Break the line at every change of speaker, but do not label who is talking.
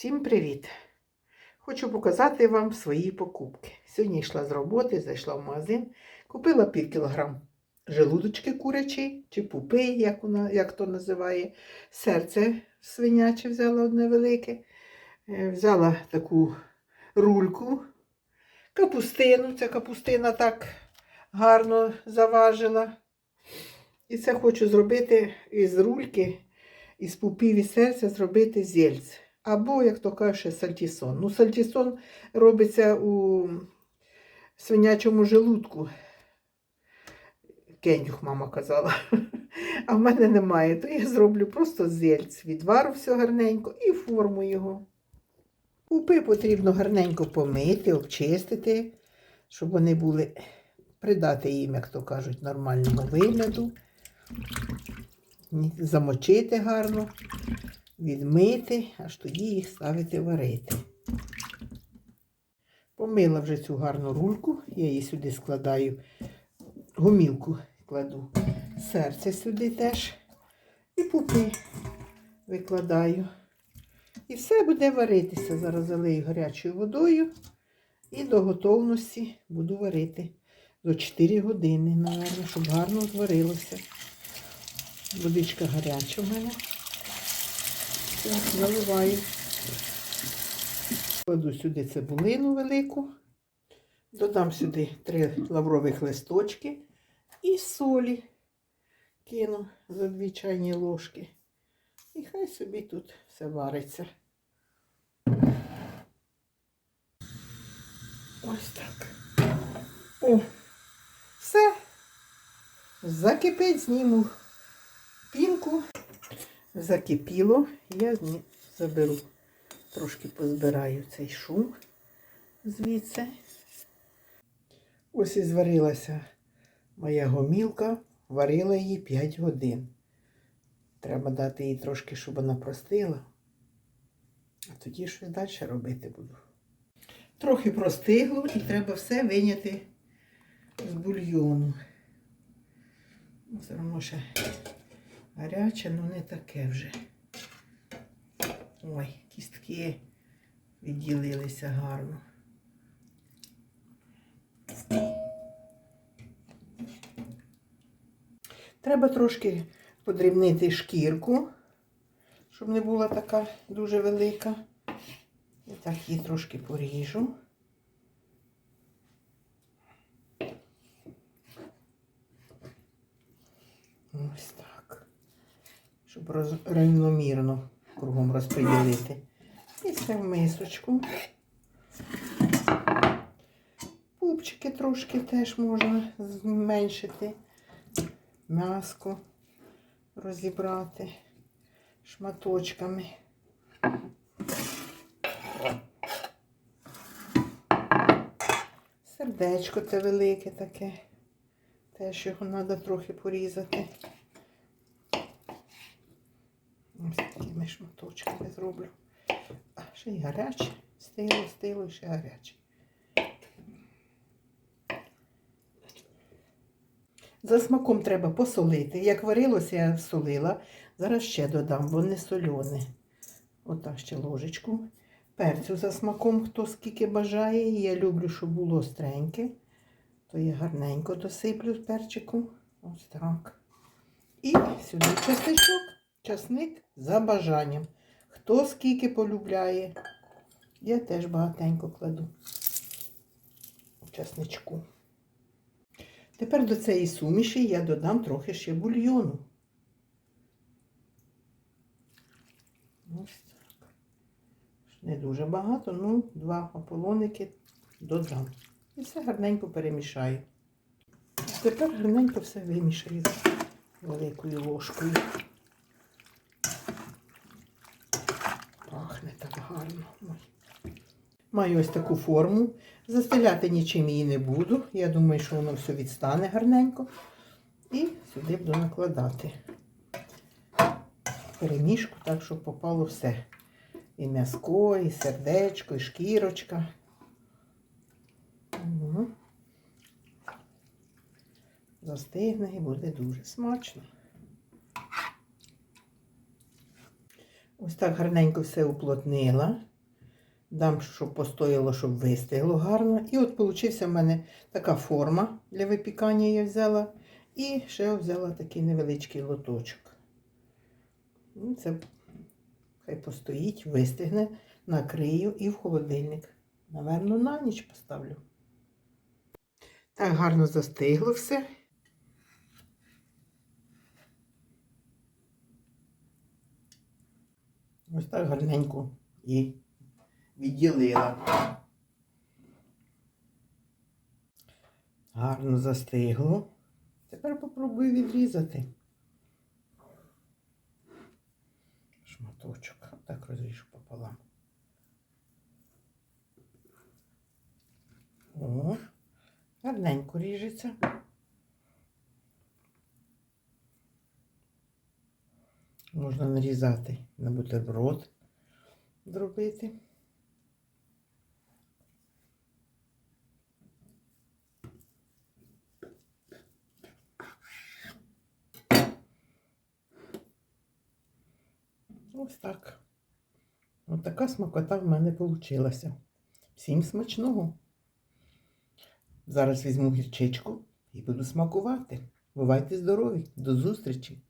Всім привіт! Хочу показати вам свої покупки. Сьогодні йшла з роботи, зайшла в магазин, купила пів кілограм желудочки курячі чи пупи, як, вона, як то називає. Серце свиняче взяла одне велике. Е, Взяла таку рульку, капустину. Ця капустина так гарно заважила. І це хочу зробити із рульки, із пупів і серця зробити зельце. Або, як то каже, сальтісон. Ну, сальтісон робиться у свинячому желудку. Кендюх, мама казала. А в мене немає, то я зроблю просто зельць. Відвару все гарненько і форму його. Пупи потрібно гарненько помити, обчистити, щоб вони були, придати їм, як то кажуть, нормальному вигляду. Замочити гарно відмити, аж тоді їх ставити варити. Помила вже цю гарну рульку, я її сюди складаю, гумілку кладу, серце сюди теж і пупи викладаю. І все буде варитися. Зараз залию гарячою водою і до готовності буду варити до 4 години, мабуть, щоб гарно зварилося. Водичка гаряча в мене. Так, заливаю. Кладу сюди цибулину велику. Додам сюди три лаврових листочки і солі кину за дві чайні ложки. І хай собі тут все вариться. Ось так. О, все. Закипить, зніму пінку закипіло, я заберу, трошки позбираю цей шум звідси. Ось і зварилася моя гомілка, варила її 5 годин. Треба дати їй трошки, щоб вона простила. А тоді щось далі робити буду. Трохи простигло і треба все виняти з бульйону. Все одно ще Гаряче, ну не таке вже. Ой, кістки відділилися гарно. Треба трошки подрібнити шкірку, щоб не була така дуже велика. І так її трошки поріжу. Ось так щоб роз, рівномірно кругом розподілити. І все в мисочку. Пупчики трошки теж можна зменшити, м'яско розібрати шматочками. Сердечко це велике таке, теж його треба трохи порізати. Ось такими шматочками зроблю. А ще й гаряче. Стило, стило і ще гаряче. За смаком треба посолити. Як варилося, я солила. Зараз ще додам, бо не солене. Ота ще ложечку. Перцю за смаком, хто скільки бажає. Я люблю, щоб було остреньке. То я гарненько досиплю перчику. Ось так. І сюди чесничок. Часник за бажанням. Хто скільки полюбляє, я теж багатенько кладу часничку. Тепер до цієї суміші я додам трохи ще бульйону. Ось так. Не дуже багато, ну, два ополоники додам. І все гарненько перемішаю. Тепер гарненько все вимішаю великою ложкою. Пахне так гарно. Ой. Маю ось таку форму. Застеляти нічим її не буду. Я думаю, що воно все відстане гарненько. І сюди буду накладати перемішку, так, щоб попало все. І м'яско, і сердечко, і шкірочка. Угу. Застигне і буде дуже смачно. Ось так гарненько все уплотнила. Дам, щоб постояло, щоб вистигло гарно. І от получився в мене така форма для випікання я взяла. І ще взяла такий невеличкий лоточок. Ну, Це хай постоїть, вистигне, накрию і в холодильник. Наверно, на ніч поставлю. Так гарно застигло все. Ось так гарненько і відділила. Гарно застигло. Тепер попробую відрізати. Шматочок. Так розріжу пополам. О, гарненько ріжеться. Можна нарізати на бутерброд зробити. Ось так. Ось така смакота в мене вийшла. Всім смачного. Зараз візьму гірчичку і буду смакувати. Бувайте здорові! До зустрічі!